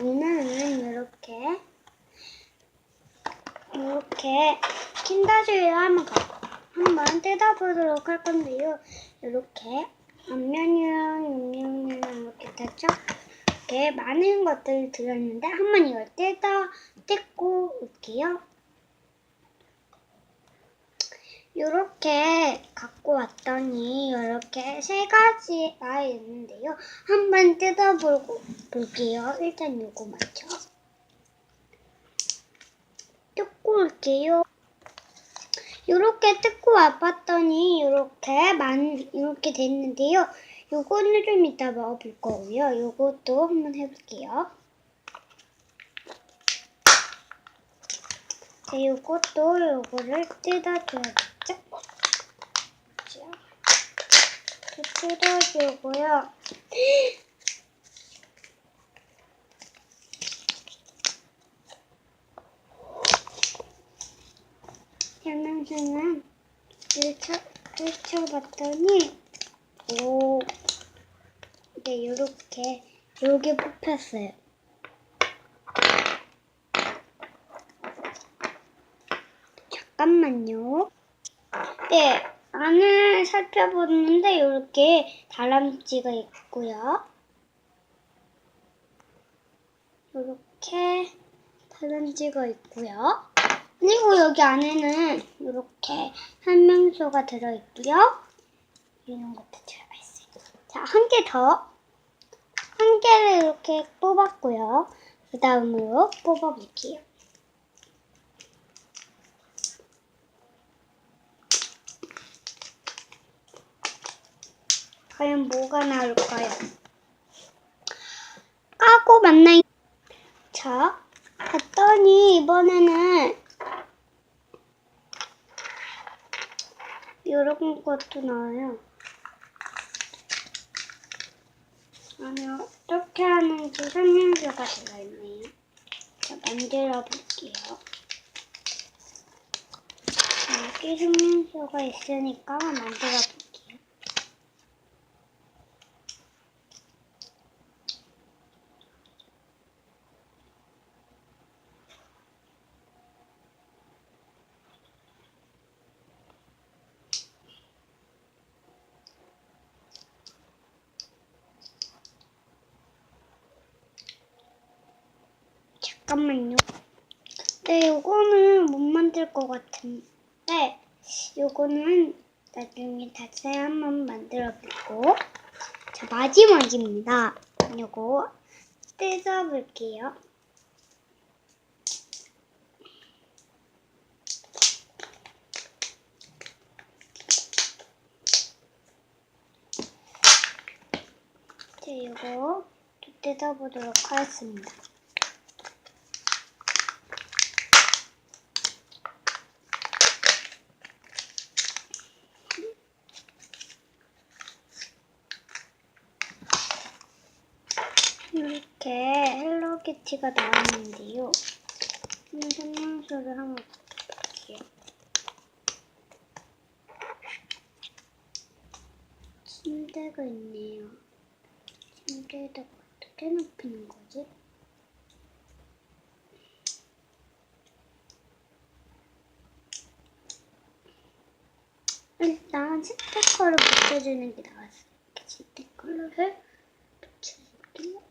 오늘은 이렇게 이렇게 킨더주를 한번 가- 한번 뜯어보도록 할 건데요. 이렇게 앞면이랑 옆면이랑 이렇게 대충 이렇게 많은 것들이 들어있는데 한번 이걸 뜯어 뜯고 올게요. 이렇게 갖고 왔더니 이렇게 세 가지가 있는데요. 한번 뜯어보고 볼게요. 일단 이거 먼저 뜯고 올게요. 이렇게 뜯고 와봤더니 이렇게 만 이렇게 됐는데요. 요거는 좀 이따 먹어볼 거고요. 요것도 한번 해볼게요. 네, 요것도 요거를 뜯어줘야겠죠? 자, 이렇게 뜯어주고요. 설명서는 펼쳐, 펼쳐봤더니 오, 네, 요렇게 요게 뽑혔어요. 잠깐만요. 네, 안을 살펴보는데 이렇게 다람쥐가 있고요. 이렇게 다람쥐가 있고요. 그리고 여기 안에는 이렇게 설명서가 들어있고요. 이런 것도 들어가 있어요. 자, 한 개 더. 한 개를 이렇게 뽑았고요. 그 다음으로 뽑아볼게요. 과연 뭐가 나올까요? 까고 만나요. 자, 봤더니 이번에는 이런 것도 나와요. 아니, 어떻게 하는지 설명서가 들어있네요. 자, 만들어 볼게요. 여기 설명서가 있으니까 만들어 볼게요. 잠깐만요. 네, 요거는 못 만들 것 같은데, 요거는 나중에 다시 한번 만들어 보고. 자, 마지막입니다. 요거 뜯어 볼게요. 자, 요거 또 뜯어보도록 하겠습니다. 이렇게 헬로키티가 나왔는데요. 이 설명서를 한번 볼게요. 침대가 있네요. 침대에다가 어떻게 높이는 거지? 일단 스티커를 붙여주는 게 나왔어요. 스티커를 붙여줄게요.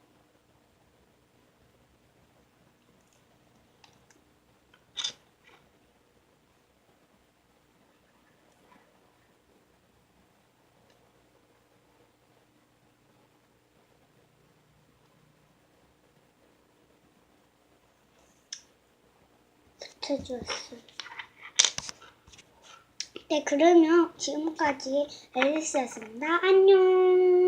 붙여주었어요. 네, 그러면 지금까지 앨리스였습니다. 안녕.